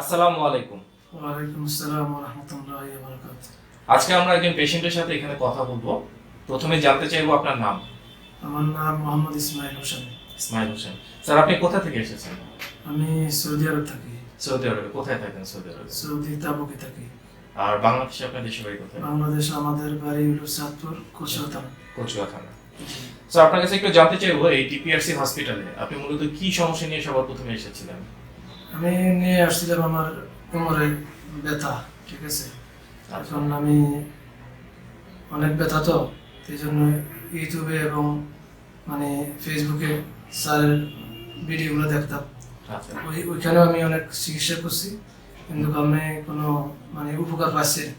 আসসালামু আলাইকুম। ওয়ালাইকুম আসসালাম রহমতুল্লাহ বরকাত আজকে আমরা একজন পেশেন্টের সাথে এখানে কথা বলব। প্রথমে জানতে চাইব আপনার নাম। আমার নাম মোহাম্মদ ইসমাইল হোসেন। ইসমাইল হোসেন। স্যার আপনি কোথা থেকে এসেছেন? আমি সৌদি আরব থাকি। সৌদি আরবে। কোথায় থাকেন সৌদি আরবে? সৌদি তাবুকে থাকি। আর বাংলাদেশে আপনার দেশের বাড়ি কোথায়? বাংলাদেশ আমাদের বাড়ি হলো চাঁদপুর কচুয়া থানা। স্যার আপনার কাছে একটু জানতে চাইব এই টিপিআরসি হসপিটালে আপনি মূলত কি সমস্যা নিয়ে সবার প্রথমে এসেছিলেন? আমি নিয়ে আসছিলাম আমার কোমরে ব্যথা ঠিক আছে? এখন আমি অনেক ব্যথা তো সেই জন্য ইউটিউবে এবং মানে ফেসবুকে স্যারের ভিডিওগুলো দেখতাম। আচ্ছা। ওই ওইখানেও আমি অনেক চিকিৎসা করছি কিন্তু আমি কোনো মানে উপকার পাচ্ছি না।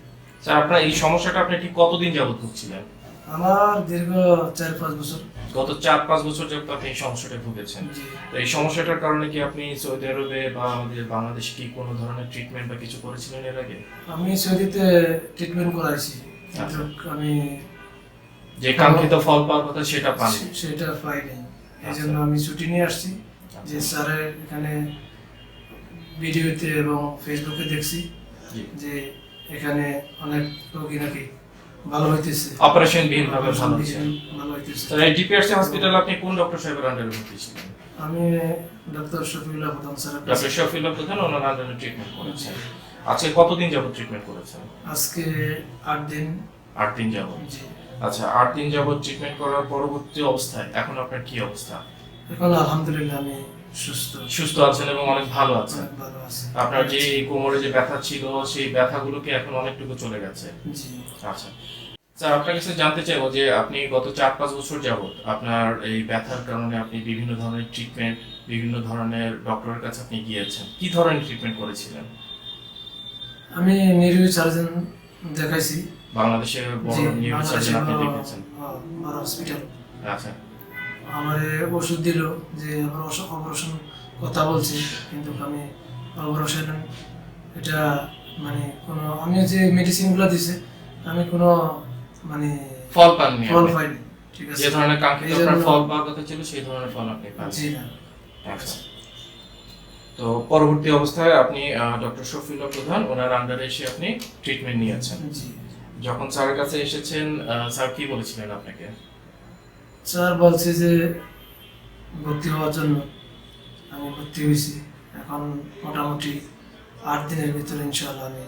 স্যার আপনার এই সমস্যাটা আপনি ঠিক কতদিন যাবত ভুগছিলেন? আমার দীর্ঘ চার পাঁচ বছর। গত চার পাঁচ বছর যাবত আপনি এই সমস্যাটা ভুগেছেন তো এই সমস্যাটার কারণে কি আপনি সৌদি আরবে বা আমাদের বাংলাদেশে কি কোনো ধরনের ট্রিটমেন্ট বা কিছু করেছিলেন এর আগে? আমি সৌদিতে ট্রিটমেন্ট করাইছি। কিন্তু আমি যে কাঙ্ক্ষিত ফল পাওয়ার কথা সেটা পাননি। সে- সেটা পাইনি। এই জন্য আমি ছুটি নিয়ে আসছি। যে স্যারের এখানে ভিডিওতে এবং ফেসবুকে দেখছি যে এখানে অনেক রোগী নাকি ভালো হইতেছে। অপারেশন বিহীন ভাবে ভালো হচ্ছে ভালো হইতেছে স্যার ডিপিআরসি হসপিটালে আপনি কোন ডক্টর সাহেবের আন্ডারে ভর্তি ছিলেন? আমি ডক্টর শফিউল্লাহ প্রধান স্যারের কাছে। ডক্টর শফিউল্লাহ প্রধান ওনার আন্ডারে ট্রিটমেন্ট করেছেন। আজকে কতদিন যাবত ট্রিটমেন্ট করেছেন? আজকে আট দিন। আট দিন যাবত আচ্ছা আট দিন যাবত ট্রিটমেন্ট করার পরবর্তী অবস্থায় এখন আপনার কি অবস্থা? এখন আলহামদুলিল্লাহ আমি সুস্থ। সুস্থ আছেন এবং অনেক ভালো আছেন। ভালো আছি আপনার যে কোমরে যে ব্যথা ছিল সেই ব্যথাগুলোকে এখন অনেকটুকু চলে গেছে। জি। আচ্ছা। স্যার আপনার কাছে জানতে চাইব যে আপনি গত চার পাঁচ বছর যাবত আপনার এই ব্যথার কারণে আপনি বিভিন্ন ধরনের ট্রিটমেন্ট বিভিন্ন ধরনের ডক্টরের কাছে আপনি গিয়েছেন। কি ধরনের ট্রিটমেন্ট করেছিলেন? আমি নিরু সার্জন দেখাইছি। বাংলাদেশের বড় নিউরো সার্জন আপনি দেখিয়েছেন। বড় হসপিটাল আচ্ছা। আমার ওষুধ দিল যে আমার অপারেশন কথা বলছে কিন্তু আমি অপারেশন এটা মানে কোনো আমি যে মেডিসিনগুলো দিছে আমি কোনো মানে ফল পাননি ফল পাইনি ঠিক আছে। যে ধরনের কাঙ্ক্ষিত আপনার ফল পাওয়ার কথা ছিল সেই ধরনের ফল আপনি পান জি না। আচ্ছা। তো পরবর্তী অবস্থায় আপনি ডক্টর শফিউল্লাহ প্রধান ওনার আন্ডারে এসে আপনি ট্রিটমেন্ট নিয়েছেন। জি। যখন স্যারের কাছে এসেছেন স্যার কি বলেছিলেন আপনাকে? স্যার বলছে যে ভর্তি হওয়ার জন্য আমি ভর্তি হয়েছি। এখন মোটামুটি আট দিনের ভিতরে ইনশাআল্লাহ আমি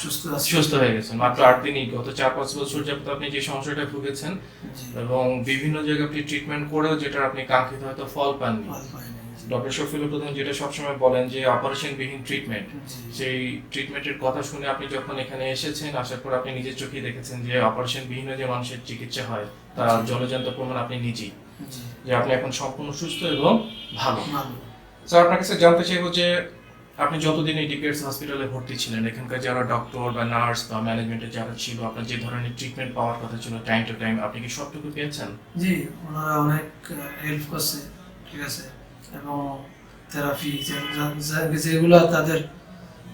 সুস্থ আছি। সুস্থ হয়ে গেছেন। মাত্র আট দিনই গত চার পাঁচ বছর যাবত আপনি যে সমস্যাটা ভুগেছেন এবং বিভিন্ন জায়গায় আপনি ট্রিটমেন্ট করেও যেটা আপনি কাঙ্ক্ষিত হয়তো ফল পাননি। ডক্টর শফিউল্লাহ প্রধান যেটা সবসময় বলেন যে অপারেশন বিহীন ট্রিটমেন্ট সেই ট্রিটমেন্টের কথা শুনে আপনি যখন এখানে এসেছেন আসার পর আপনি নিজের চোখেই দেখেছেন যে অপারেশন বিহীন যে মানুষের চিকিৎসা হয় তার জলজান্ত প্রমাণ আপনি নিজেই। যে আপনি এখন সম্পূর্ণ সুস্থ এবং ভালো। ভালো। স্যার আপনার কাছে জানতে চাইব যে আপনি যতদিন এই ডিপিএস হসপিটালে ভর্তি ছিলেন এখানকার যারা ডক্টর বা নার্স বা ম্যানেজমেন্টের যারা ছিল আপনার যে ধরনের ট্রিটমেন্ট পাওয়ার কথা ছিল টাইম টু টাইম আপনি কি সবটুকু পেয়েছেন? জি ওনারা অনেক হেল্প করছে ঠিক আছে? এবং থেরাপি যেগুলো তাদের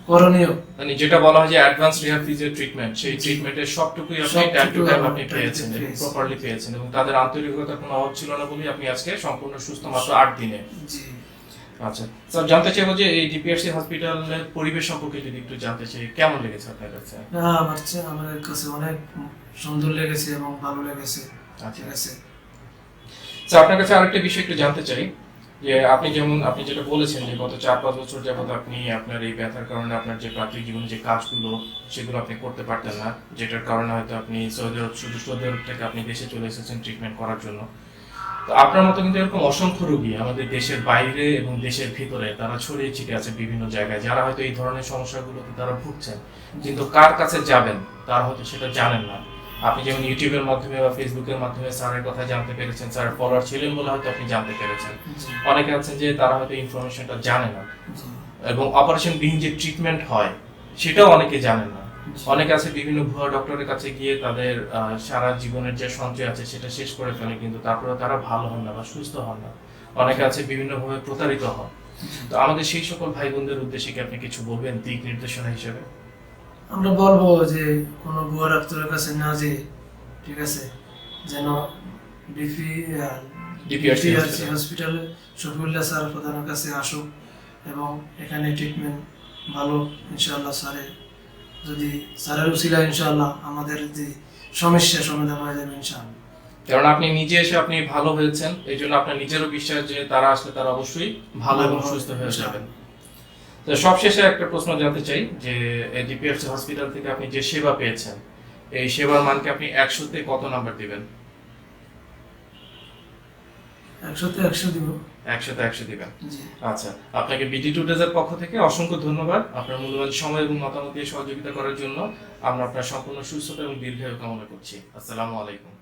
করণীয়। মানে যেটা বলা হয় যে অ্যাডভান্স ফিজিও ট্রিটমেন্ট সেই ট্রিটমেন্টের সবটুকুই আপনি টাইম টু টাইম আপনি পেয়েছেন। প্রপারলি পেয়েছেন। এবং তাদের আন্তরিকতার কোনো অভাব ছিল না বলেই আপনি আজকে সম্পূর্ণ সুস্থ মাত্র আট দিনে। জি। আচ্ছা স্যার জানতে চাইব যে এই ডিপিআরসি হসপিটালের পরিবেশ সম্পর্কে যদি একটু জানতে চাই কেমন লেগেছে আপনার কাছে? না আমার আমার কাছে অনেক সুন্দর লেগেছে এবং ভালো লেগেছে। আচ্ছা। ঠিক আছে। স্যার আপনার কাছে আরেকটা বিষয় একটু জানতে চাই। যে আপনি যেমন, আপনি যেটা বলেছেন যে গত চার, পাঁচ বছর যাবত আপনি আপনার এই ব্যথার কারণে আপনার যে প্রাথমিক জীবনে যে কাজগুলো, সেগুলো আপনি করতে পারতেন না, যেটার কারণে হয়তো আপনি সৌদি আরব, শুধু সৌদি আরব থেকে আপনি দেশে চলে এসেছেন ট্রিটমেন্ট করার জন্য। তো আপনার মতো কিন্তু এরকম অসংখ্য রোগী আমাদের দেশের বাইরে এবং দেশের ভিতরে তারা ছড়িয়ে ছিটে আছে বিভিন্ন জায়গায়। যারা হয়তো এই ধরনের সমস্যাগুলোতে তারা ভুগছেন, কিন্তু কার কাছে যাবেন, তারা হয়তো সেটা জানেন না। আপনি যেমন ইউটিউবের মাধ্যমে বা ফেসবুকের মাধ্যমে স্যারের কথা জানতে পেরেছেন স্যার ফলোয়ার ছিলেন বলে হয়তো আপনি জানতে পেরেছেন। অনেকে আছেন যে তারা হয়তো ইনফরমেশনটা জানে না। এবং অপারেশন বিহীন যে ট্রিটমেন্ট হয় সেটাও অনেকে জানেন না। অনেকে আছে বিভিন্ন ভুয়া ডক্টরের কাছে গিয়ে তাদের সারা জীবনের যে সঞ্চয় আছে সেটা শেষ করে ফেলে কিন্তু তারপরে তারা ভালো হন না বা সুস্থ হন না। অনেকে আছে বিভিন্নভাবে প্রতারিত হন। তো আমাদের সেই সকল ভাই বোনদের উদ্দেশ্যে কি আপনি কিছু বলবেন দিক নির্দেশনা হিসেবে? আমরা বলব যে কোনো ভুয়া ডাক্তারের কাছে না যে ঠিক আছে? যেন বিপি DPRC হসপিটালে। শফিউল্লাহ স্যার প্রধানের কাছে আসুক এবং এখানে ট্রিটমেন্ট ভালো ইনশাআল্লাহ স্যারে যদি স্যারের উসিলা ইনশাআল্লাহ আমাদের যে সমস্যা সমাধান হয়ে যাবে ইনশাআল্লাহ। কারণ আপনি নিজে এসে আপনি ভালো হয়েছেন এই জন্য আপনার নিজেরও বিশ্বাস যে তারা আসলে তারা অবশ্যই ভালো এবং সুস্থ হয়ে যাবেন। তো সবশেষে একটা প্রশ্ন জানতে চাই যে ডিপিএফসি হসপিটাল থেকে আপনি যে সেবা পেয়েছেন এই সেবার মানকে আপনি একশোতে কত নাম্বার দিবেন? একশোতে একশো দিব। একশোতে একশো দিবেন। জি। আচ্ছা আপনাকে বিডি টুডেজের পক্ষ থেকে অসংখ্য ধন্যবাদ আপনার মূল্যবান সময় এবং মতামত দিয়ে সহযোগিতা করার জন্য। আমরা আপনার সম্পূর্ণ সুস্থতা এবং দীর্ঘায়ু কামনা করছি। আসসালামু আলাইকুম।